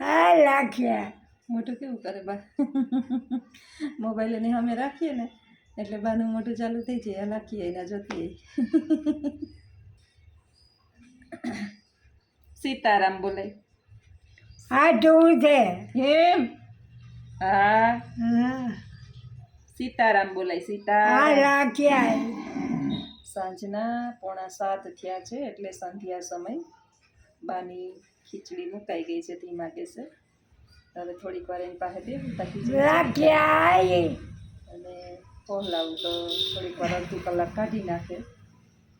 હા લાગ્યા મોટું કેવું કરે બા? મોબાઈલ એને અમે રાખીએ ને એટલે બાનું મોટું ચાલુ થઈ જાય લાખીએ એના જોતી સીતારામ બોલાય હા જોવું છે. એમ? હા. સીતારામ બોલાય હા રાખ્યા સાંજના પોણા સાત થયા છે એટલે સંધ્યા સમય. બાની ખીચડી મુકાઈ ગઈ છે માગે છે હવે થોડીક વાર એની પાસે આવી અને પહોલાવું તો થોડીક વાર અડધી કલાક કાઢી નાખે.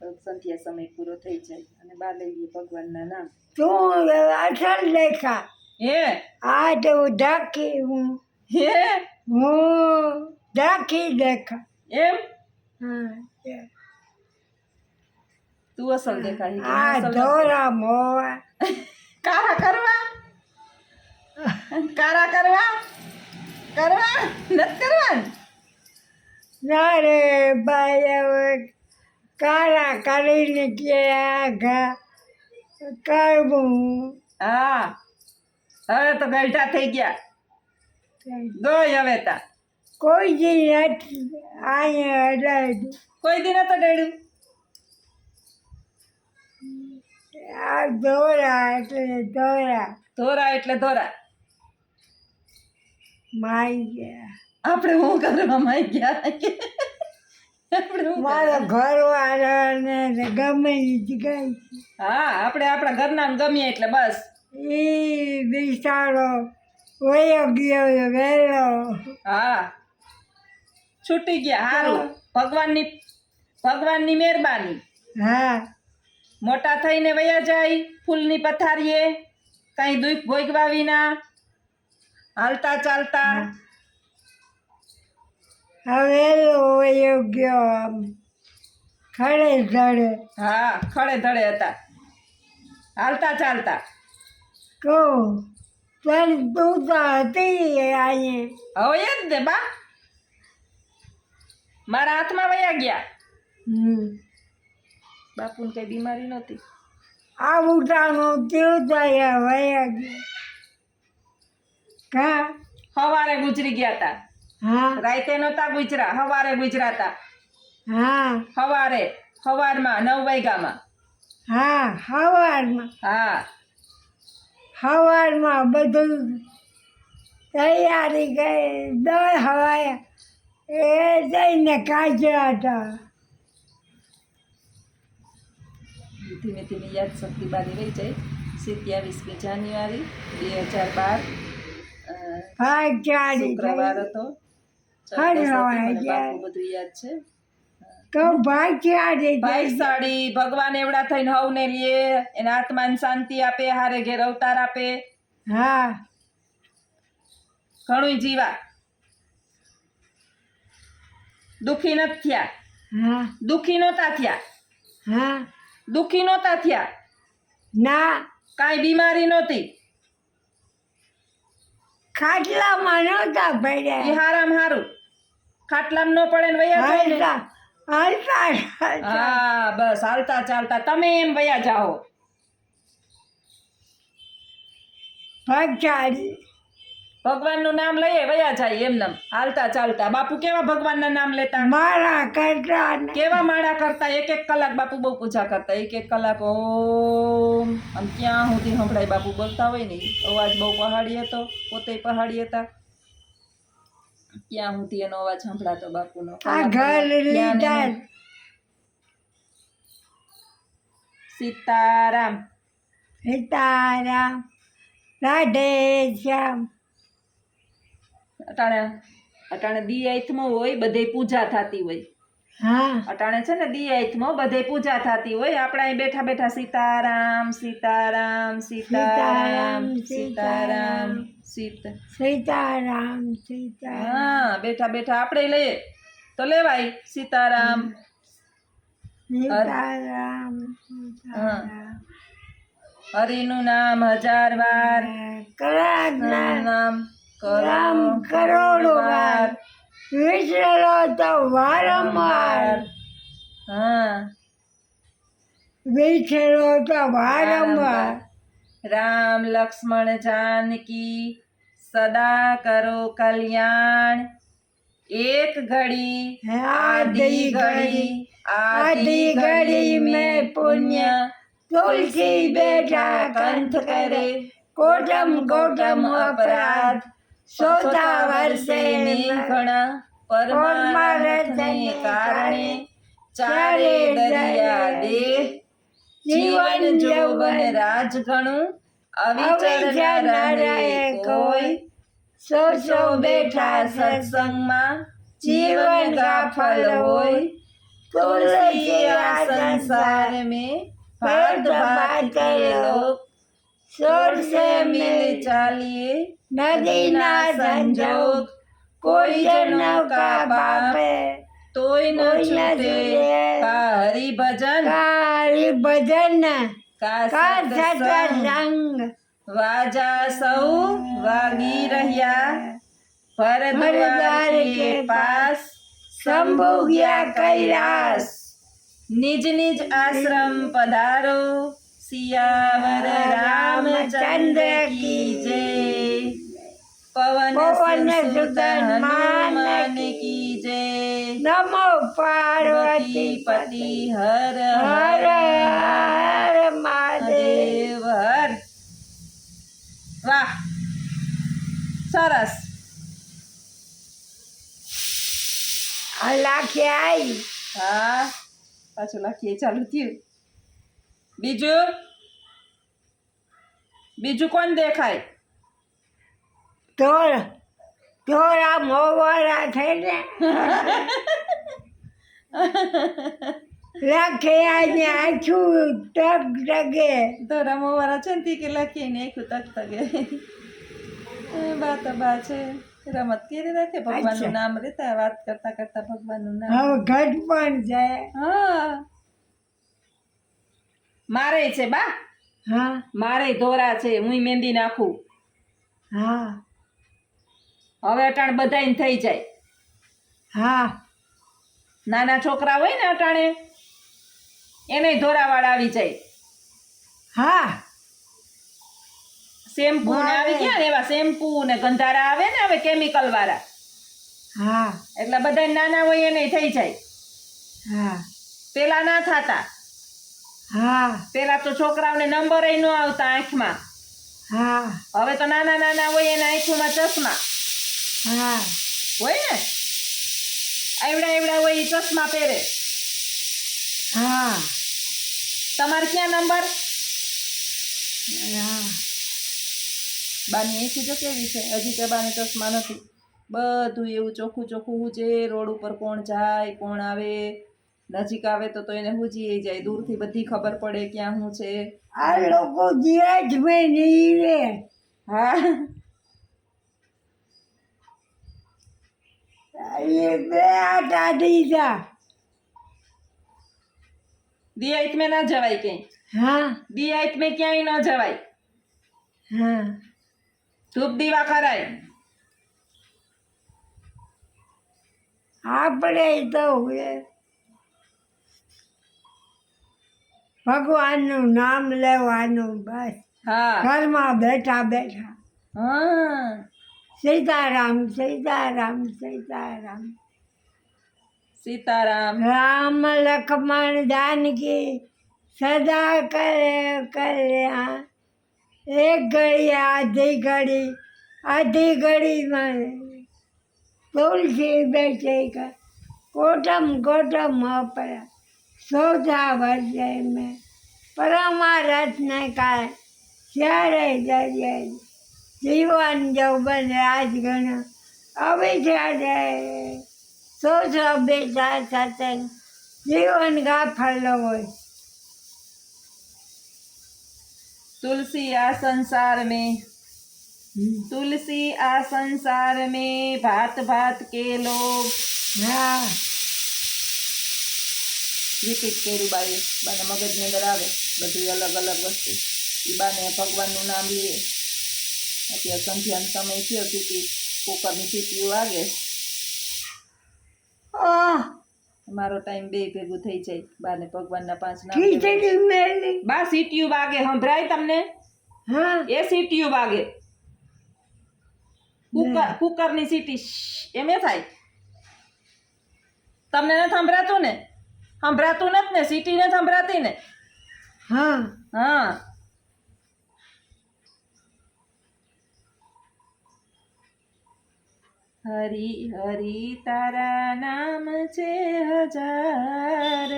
તો સંધ્યા સમય પૂરો થઈ જાય અને બા લઈ લઈએ ભગવાનના નામ. તું અસલ દેખા હે? આ તો ઢાકી હું. હે? હું ઢાકી દેખા એમ? હા. તું અસલ દેખાય આ ધોરા મોવા. કારા કરવા? કારા કરવા? કરવા? નથી કરવા ના રે ભાઈ કાળા કરીને કે ઘા કરવું હા હવે તો ગલઢા થઈ ગયા. ગઈ હવે તા. કોઈ જી નથી અહીંયા કોઈ દી નતો ડેડ્યું આ ધોરા એટલે ધોરા ધોરા એટલે ધોરા માઈ ગયા. આપણે હું કરવા માં ગયા? મારો ગમે એ જગ્યાએ. હા આપણે આપણા ઘરના ગમીએ એટલે બસ. એ બિચારો વયો ગયો વહેલો. હા. છૂટી ગયા. સારું ભગવાનની ભગવાનની મહેરબાની. હા. મોટા થઈને વયા જાય ફૂલની પથારીએ. કાંઈ દુઃખ ભોગવા વિના હાલતા ચાલતા હવેલો વયો ગયો ખડે ધડે. હા ખડે ધડે હતા. હાલતા ચાલતા. કહું તને તું તો હતી અહીંયા હવે એ જ દે બા. મારા હાથમાં વયા ગયા. હમ. બાપુને કઈ બીમારી નહોતી? આ ઉઠાનું તેવું થયા વયા ગયા? કા સવારે ગુજરી ગયા હતા હા? રાતે નહોતા ગુજરા સવારે ગુજરાતા હા? સવારે સવારમાં નવ વાગ્યામાં. હા સવારમાં હા. સવારમાં બધું તૈયારી કરી દર હવાય એ જઈને કાઢ્યા હતા. ધીમે ધીમે યાદ શક્તિ બારી રહી જાય. સત્યાવીસમી જાન્યુઆરી બે હજાર બાર શુક્રવાર હતો. બધું યાદ છે. ભાઈ સાડી ભગવાન એવડા થઈને હવને લે એને આત્માને શાંતિ આપે હારે ઘેર અવતાર આપે. હા. ઘણું જીવા. દુખી નથી થયા. હા. દુખી નહોતા થયા. હા. દુખી નહોતા થયા. ના. કાંઈ બીમારી નહોતી. ખાટલામાં નહોતા એ હારામ હારું. ખાટલામાં ન પડે ને વયા જાય ને. હાલતા હા બસ હાલતા ચાલતા. તમે એમ વયા જાઓ. ભાગ્યારી ભગવાનનું નામ લઈએ વયા જાય એમનેમ હાલતા ચાલતા. બાપુ કેવા ભગવાનના નામ લેતા? માળા કરતા કેવા માળા કરતા? એક એક કલાક બાપુ બહુ પૂજા કરતા. એક એક કલાક ઓમ. આમ ક્યાં સુધી સંભળાય બાપુ બોલતા હોય ને? અવાજ બહુ પહાડી હતો. પોતે પહાડી હતા. ક્યાં સુધી એનો અવાજ સંભળાતો બાપુનો? સીતારામ. સીતારામ. રાધે શ્યામ અટાણે અટાણે દી આઈથમાં હોય બધે પૂજા થતી હોય. હા. અટાણે છે ને દી આઈથમાં બધે પૂજા થતી હોય. આપણે અહીં બેઠા બેઠા સીતારામ સીતારામ સીતારામ સીતારામ સીતા. સીતારામ સીતારામ. હા બેઠા બેઠા આપણે લઈએ તો લેવાય સીતારામ. સીતારામ સીતારામ. હરિનું નામ હજાર વાર. કરાજના નામ રામ કરો કરોડો વાર વિસરેલો તો વારંવાર હા વિસરેલો તો વારંવાર રામ લક્ષ્મણ જાનકી સદા કરો કલ્યાણ એક ઘડી આધી ઘડી આધી ઘડી મેં પુણ્ય તુલસી બેઠા કંઠ કરે કોટમ કોટમ અપરાધ ચોથા વર્ષે મેઘણા પરમારથને કારણે ચારે દરિયા દે જીવન જોબન રાજ ઘણું અવિચરનારાએ કોઈ સો સો બેઠા સત્સંગમાં જીવન ગાફલ હોય? તુલસી સંસાર મેં ભારત ભાગ કે લોક लोग सोर से मिल चालिए નદીના સંજોગ કોઈ જનો કા બાપે તોય ન છૂટે કા હરિભજન કાળી ભજન કા કા સત્સંગ સત્સંગ વાજા સૌ વાગી રહ્યા ભરદ્વાર ભરદ્વાર કે કે પાસ શંભુ ગયા કૈલાસ નિજ નિજ આશ્રમ પધારો સિયાવર રામચંદ્ર કી જય. પવન સુત હનુમાન કી જય. નમો પાર્વતી પતિ હર હર હર મહાદેવ. હર વાહ. સરસ. આ લાખી આઈ. હા. પાછું લખીએ ચાલુ થયું. બીજું? બીજું કોણ દેખાય? તોર આ મોવારા થઈને લખે આઈને આછું ટક ટગે. તો રમોવાળા છે ને કે લખીએ ને આખું ટક ટગે. બા તો બા છે. રમત કેરી રાખે? ભગવાનનું નામ લેતા વાત કરતા કરતા ભગવાનનું નામ. ઘટ પણ જાય હા. મારે છે બા. હા. મારે ધોરા છે હું મહેંદી નાખું. હા. હવે અટાણ બધાય થઈ જાય. હા. નાના છોકરા હોય ને અટાણે એને ધોરાવાળા આવી જાય. હા. શેમ્પુ ને આવી. ગયા ને એવા શેમ્પુ ને ગંધારા આવે ને હવે કેમિકલ વાળા. હા. એટલે બધા નાના હોય એને થઈ જાય. હા. પેલા ના થતા. હા. પેલા તો છોકરાઓને નંબર ન આવતા આંખમાં. હા. હવે તો નાના નાના હોય એના આંખોમાં ચશ્મા. હા. હોય ને? એવડા એવડા હોય એ ચશ્મા પહેરે. હા. તમારે ક્યાં નંબર હા. બાની આંખી જો કેવી છે? હજી કે બાને ચશ્મા નથી. બધું એવું ચોખ્ખું ચોખ્ખું છે રોડ ઉપર કોણ જાય કોણ આવે નજીક આવે તો તો એને હુજી જાય. દૂરથી બધી ખબર પડે ક્યાં શું છે. આ લોકો ધીરજ મેં નહીં રે. હા. એ બે આટા દીધા દિયાઈત મેં ના જવાય ક્યાંય. હા. દિયાઈત મેં ક્યાંય ન જવાય. હા. ધૂપ દીવા કરાય આપણે તો હવે ભગવાનનું નામ લેવાનું બસ. ઘરમાં બેઠા બેઠા. હા. સીતારામ સીતારામ સીતારામ. સીતારામ. રામ લક્ષ્મણ જાનકી સદા કરે કલ્યાણ. એક ઘડી આધી ઘડી આધી ઘડીમાં તુલસી બેઠે કોટમ કોટમ અપરા. સોજા વર્ષે મેં પરમારથ ને કાળ ત્યારે દરિયે જીવન જૌવન રાજગણ અવિચારે સોજો બેટા સત્સંગ જીવન ગાફલ હોય तुलसी आ संसार में तुलसी आ संसार में भात भात के लोग હા રિપીટ કર્યું બાએ બાને મગજની અંદર આવે બધી અલગ અલગ વસ્તુ. એ બાને ભગવાનનું નામ લે અત્યારે સંધ્યાનો સમય થયો સીટી કુકરની સીટીઓ વાગે. મારો ટાઈમ બે ભેગું થઈ જાય. બાને ભગવાનના પાંચ નામ બા સીટીયું વાગે સંભળાય તમને? હા. એ સીટીયું વાગે. કુકર કુકરની સીટી એમ એ થાય? તમને ન સંભળાતું ને? સંભળાતું નથી ને સિટી નથી સંભળાતી ને હા. હા. હરી હરી તારા નામ છે હજાર.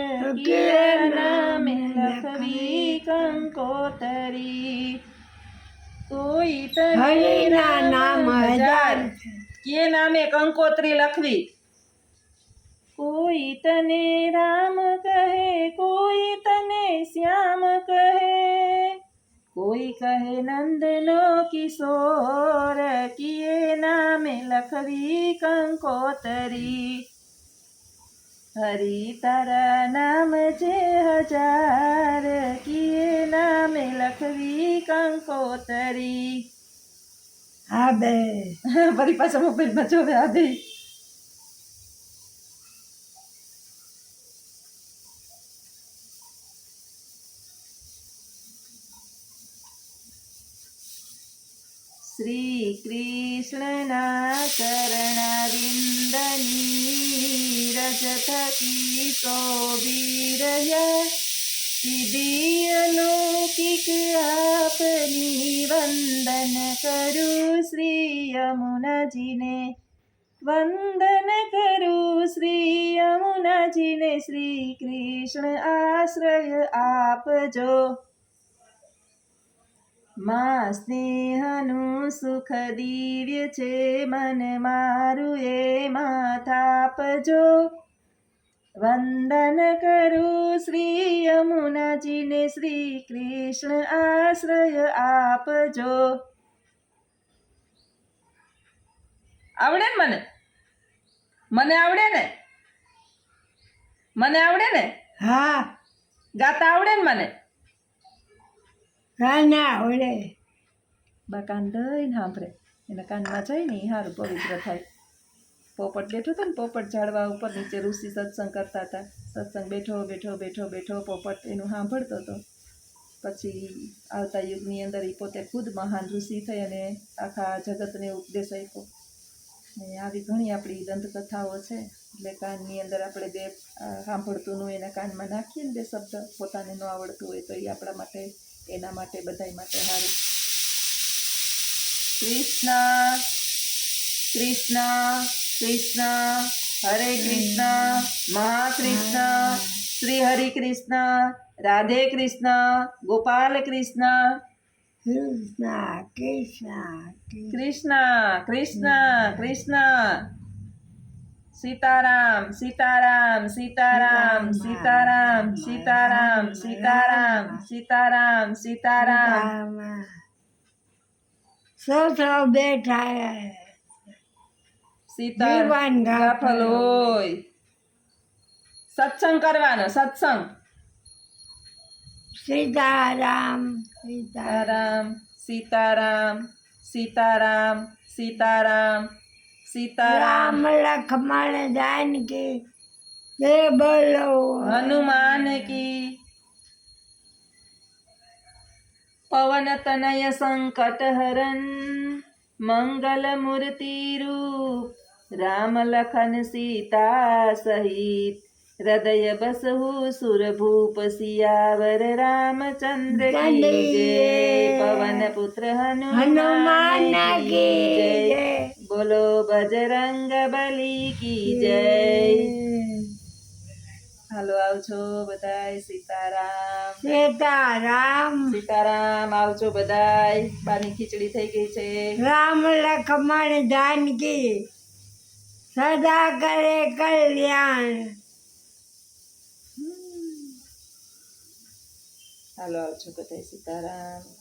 નામે લખવી કંકોતરી. કોઈ તરી નામ હજાર કે નામે કંકોત્રી લખવી? કોઈ તને રામ કહે કોઈ તને શ્યામ કહે. કોઈ કહે નંદનો કિશોર કિએ નામે લખવી કંકોતરી. હરી તારા નામ છે હજાર કિએ નામે લખવી કંકોતરી. હા બે. ફરી પાછા મોબાઈલમાં જોવે આ બે શ્રી કૃષ્ણના ચરણારિંદની રજ થકી શોભી રહ્યા સિદ્ધિ અલૌકિક આપની વંદન કરું શ્રી યમુનાજીને વંદન કરું શ્રી યમુનાજીને શ્રી કૃષ્ણ આશ્રય આપજો માં સ્નેહનું સુખ દિવ્ય છે મન મારું એ માથાપજો વંદન કરું શ્રી યમુનાજીને શ્રી કૃષ્ણ આશ્રય આપજો. આવડે ને મને? મને આવડે ને? મને આવડે ને? હા. ગાતા આવડે ને મને? કાના ઓળે બા કાન દઈને સાંભળે એના કાનમાં જાય ને એ સારું પવિત્ર થાય પોપટ બેઠો હતો ને પોપટ ઝાડવા ઉપર નીચે ઋષિ સત્સંગ કરતા હતા સત્સંગ બેઠો બેઠો બેઠો બેઠો પોપટ એનું સાંભળતો હતો પછી આવતા યુગની અંદર એ પોતે ખુદ મહાન ઋષિ થઈ અને આખા જગતને ઉપદેશ આપ્યો ને આવી ઘણી આપણી દંતકથાઓ છે એટલે કાનની અંદર આપણે બે સાંભળતું સાંભળતુંનું એના કાનમાં નાખીએ ને બે શબ્દ પોતાને ન આવડતું હોય તો એ આપણા માટે એના માટે બધાય માટે સારું કૃષ્ણ કૃષ્ણ કૃષ્ણ હરે કૃષ્ણ મહાકૃષ્ણ શ્રી હરિ કૃષ્ણ રાધે કૃષ્ણ ગોપાલ કૃષ્ણ. કૃષ્ણ કૃષ્ણ. કૃષ્ણ કૃષ્ણ કૃષ્ણ. સીતારામ સીતારામ સીતારામ સીતારામ સીતારામ સીતારામ સીતારામ સીતારામ રામ સૌ બેઠા સીતારામ ગાફલ હોય સત્સંગ કરવાનો સત્સંગ સીતારામ સીતારામ સીતારામ સીતારામ સીતારામ सीताराम। लखमण जान की जय बोलो। हनुमान की। पवन तनय संकट हरन मंगल मूर्ति रूप। राम लखन सीता सहित हृदय बसहु सुर भूप सियावर रामचंद्र की जय। पवन पुत्र हनुमान की। जय। બજરંગ બલી કી જય. હાલો આવજો બધાય. સીતારામ. સીતારામ. સીતારામ આવજો બધાય. બાની ખીચડી થઈ ગઈ છે. રામ લખમણ જાનકી. સદા કરે કલ્યાણ. હાલો આવજો બધાય. સીતારામ.